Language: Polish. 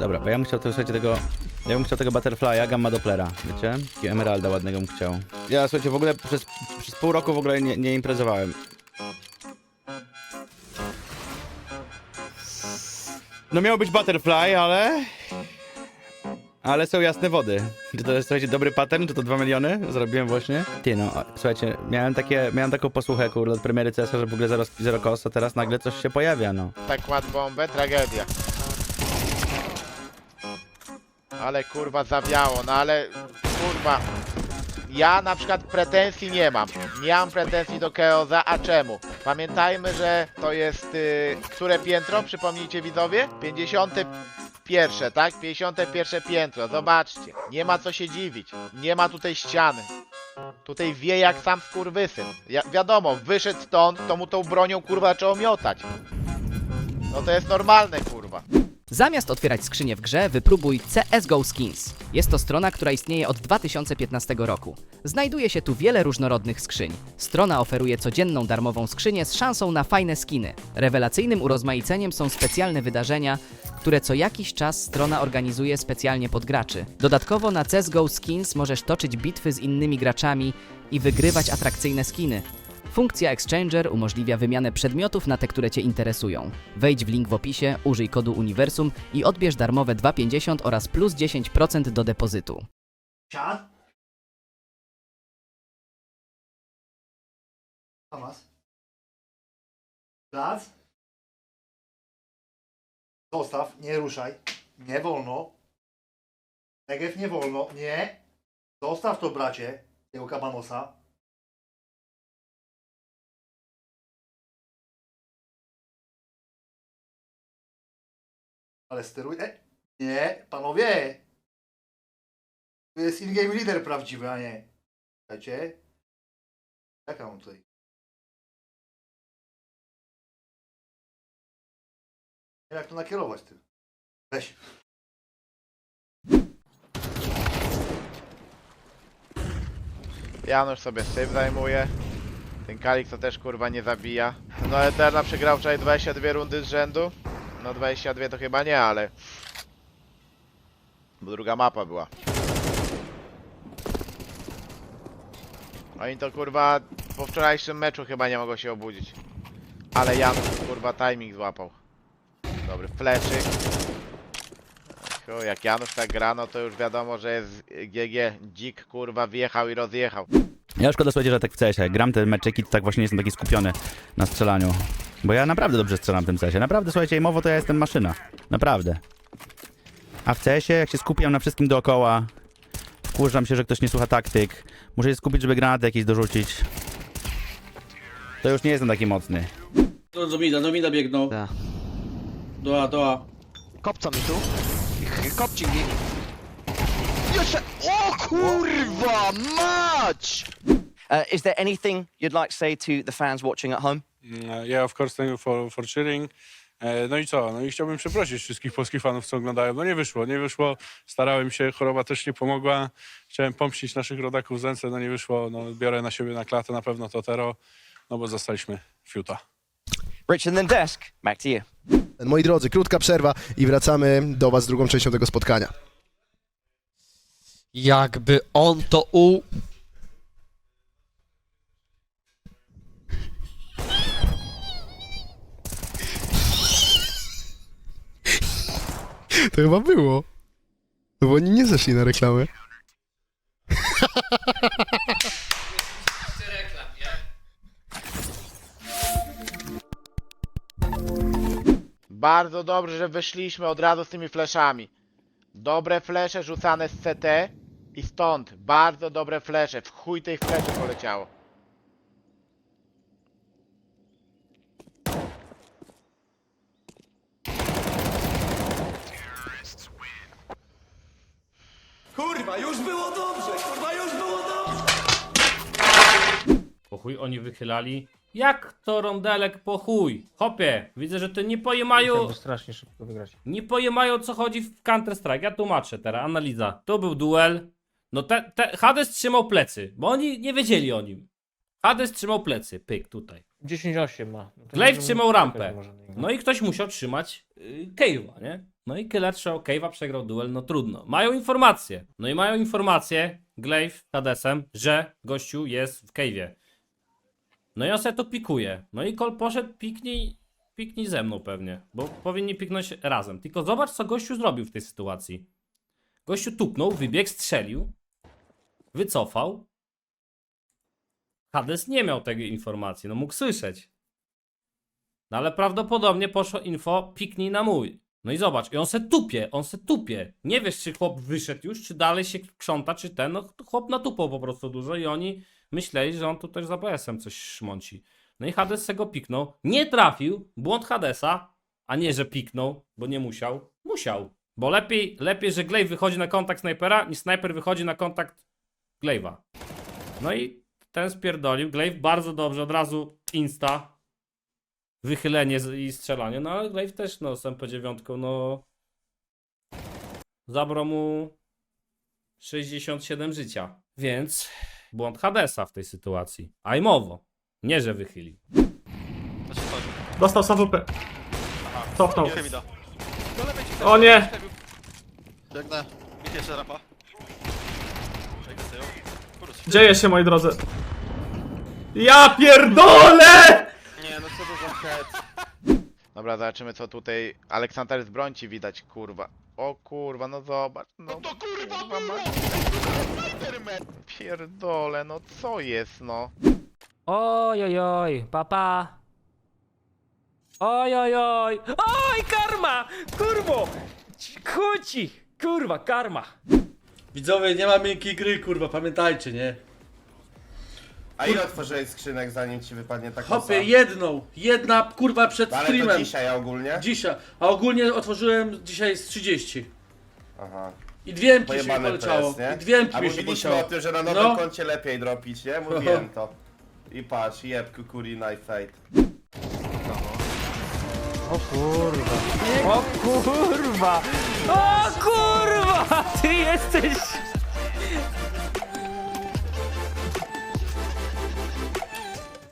Dobra, bo ja bym chciał tego, słuchajcie, tego... Ja bym chciał tego Butterfly'a, Gamma Dopplera, wiecie? Takiego Emeralda ładnego bym chciał. Ja, słuchajcie, w ogóle przez, przez pół roku w ogóle nie, nie imprezowałem. No miał być Butterfly, ale... Ale są jasne wody. Czy to jest, słuchajcie, dobry pattern? Czy to 2 miliony? Zrobiłem właśnie. Ty no, słuchajcie, miałem takie, miałem taką posłuchę, kurde, od premiery CS, że w ogóle zero, zero cost, a teraz nagle coś się pojawia, no. Tak kładł bombę, tragedia. Ale kurwa zawiało, no ale kurwa. Ja na przykład pretensji nie mam. Nie mam pretensji do Keoza, a czemu? Pamiętajmy, że to jest. Y, które piętro? Przypomnijcie widzowie? 51, tak? 51 piętro. Zobaczcie. Nie ma co się dziwić. Nie ma tutaj ściany. Tutaj wie jak sam skurwysyn. Ja, wiadomo, wyszedł stąd, to mu tą bronią kurwa zaczęło miotać. No to jest normalne, kurwa. Zamiast otwierać skrzynię w grze, wypróbuj CSGO Skins. Jest to strona, która istnieje od 2015 roku. Znajduje się tu wiele różnorodnych skrzyń. Strona oferuje codzienną darmową skrzynię z szansą na fajne skiny. Rewelacyjnym urozmaiceniem są specjalne wydarzenia, które co jakiś czas strona organizuje specjalnie pod graczy. Dodatkowo na CSGO Skins możesz toczyć bitwy z innymi graczami i wygrywać atrakcyjne skiny. Funkcja Exchanger umożliwia wymianę przedmiotów na te, które Cię interesują. Wejdź w link w opisie, użyj kodu Uniwersum i odbierz darmowe 2,50 oraz plus 10% do depozytu. Siad. Hamas. Zostaw, nie ruszaj. Nie wolno. Negev nie wolno. Nie. Zostaw to, bracie. Tego kabanosa. Ale steruj. E, nie, panowie. To jest in-game leader prawdziwy, a nie. Słuchajcie. Jaka mam tutaj? Jak to nakierować tym. Weź. Janusz sobie syf zajmuje. Ten Kalik to też kurwa nie zabija. No Eterna przegrał wczoraj 22 rundy z rzędu. No 22 to chyba nie, ale... Bo druga mapa była. Oni to kurwa po wczorajszym meczu chyba nie mogą się obudzić. Ale Janusz kurwa timing złapał. Dobry fleczyk. Chuj, jak Janusz tak gra, no to już wiadomo, że jest GG. Dzik kurwa wjechał i rozjechał. Ja szkoda, słuchajcie, że tak w CS-ie. Gram te meczyki, to tak właśnie nie jestem taki skupiony na strzelaniu. Bo ja naprawdę dobrze strzelam w tym CS-ie. Naprawdę, słuchajcie, aimowo to ja jestem maszyna. Naprawdę. A w CS-ie, jak się skupiam na wszystkim dookoła, wkurzam się, że ktoś nie słucha taktyk, muszę się skupić, żeby granaty jakieś dorzucić, to już nie jestem taki mocny. Do, do mida, do mida biegną. Tak. Do A, do A. Kopca mi tu. Ch- Kopci mi. Jeszcze! O kurwa mać! Uh, is there anything you'd like to say to the fans watching at home? Mm, Yeah, of course, thank you for, for cheering. E, No i co? No i chciałbym przeprosić wszystkich polskich fanów, co oglądają. No nie wyszło, nie wyszło. Starałem się, choroba też nie pomogła. Chciałem pomścić naszych rodaków z ręce, no nie wyszło. No biorę na siebie na klatę na pewno to Tero, no bo zostaliśmy fiuta. Richard and then desk, back to you. Moi drodzy, krótka przerwa i wracamy do Was z drugą częścią tego spotkania. Jakby on to u... To chyba było. No bo oni nie zeszli na reklamę. Bardzo dobrze, że wyszliśmy od razu z tymi fleszami. Dobre flesze rzucane z CT i stąd. Bardzo dobre flesze. W chuj tej fleszy poleciało. Po chuj oni wychylali. Jak to rondelek po chuj? Hopie, widzę, że to nie pojemają. strasznie szybko wygrać. Nie pojemają co chodzi w Counter Strike. Ja tłumaczę teraz, analiza. To był duel. No te, te, Hades trzymał plecy, bo oni nie wiedzieli o nim. Hades trzymał plecy, pyk tutaj. 10-8 ma. No to Glaive możemy trzymał rampę. może. No i ktoś musiał trzymać yy, Cave'a, nie? No i Show Cave'a przegrał duel, no trudno. Mają informacje. No i mają informacje, Glaive Hadesem, że gościu jest w Cave'ie. No i on sobie to pikuje. No i Kol poszedł, piknij, piknij ze mną pewnie, bo powinni piknąć razem. Tylko zobacz, co gościu zrobił w tej sytuacji. Gościu tupnął, wybiegł, strzelił, wycofał. Hades nie miał tej informacji, no mógł słyszeć. No ale prawdopodobnie poszło info, piknij na mój. No i zobacz, i on se tupie, on se tupie. Nie wiesz, czy chłop wyszedł już, czy dalej się krząta, czy ten. No chłop natupał po prostu dużo i oni myśleli, że on tu też za BS-em coś szmąci. No i Hades se go piknął. Nie trafił, błąd Hadesa, a nie, że piknął, bo nie musiał. Musiał. Bo lepiej, lepiej że Glaive wychodzi na kontakt snajpera, niż snajper wychodzi na kontakt Glaive'a. No i ten spierdolił. Glaive bardzo dobrze, od razu insta. Wychylenie i strzelanie. No ale Glaive też, no, z MP9, no. Zabrał mu 67 życia. Więc błąd Hadesa w tej sytuacji. Ajmowo. Nie, że wychylił. Dostał SAWP. Cofnął. O nie! Biegnę. Jeszcze. Dzieje się, moi drodzy. Ja pierdolę! Nie, no co to za head. Dobra, zobaczymy co tutaj. Aleksander z brońci widać, kurwa. O kurwa, no zobacz. No, to kurwa, ma... Pierdole, no co jest, no? Oj, oj, oj, papa. Oj, oj, oj. Oj, karma! Kurwo! Chuci! Kurwa, karma. Widzowie, nie ma miękkiej gry, kurwa, pamiętajcie, nie? A ile otworzyłeś skrzynek zanim ci wypadnie ta Hopie, kosa? jedną. Jedna, kurwa, przed Ale to streamem. dzisiaj ogólnie? Dzisiaj. A ogólnie otworzyłem dzisiaj z 30. Aha. I dwie emki mi się Pojebane to poleciało. jest, nie? I dwie emki A mi się mówiliśmy poleciało. o tym, że na nowym No. koncie lepiej dropić, nie? Mówiłem to. I patrz, jeb, kukuri, knife fate. O kurwa! O kurwa! Ty jesteś...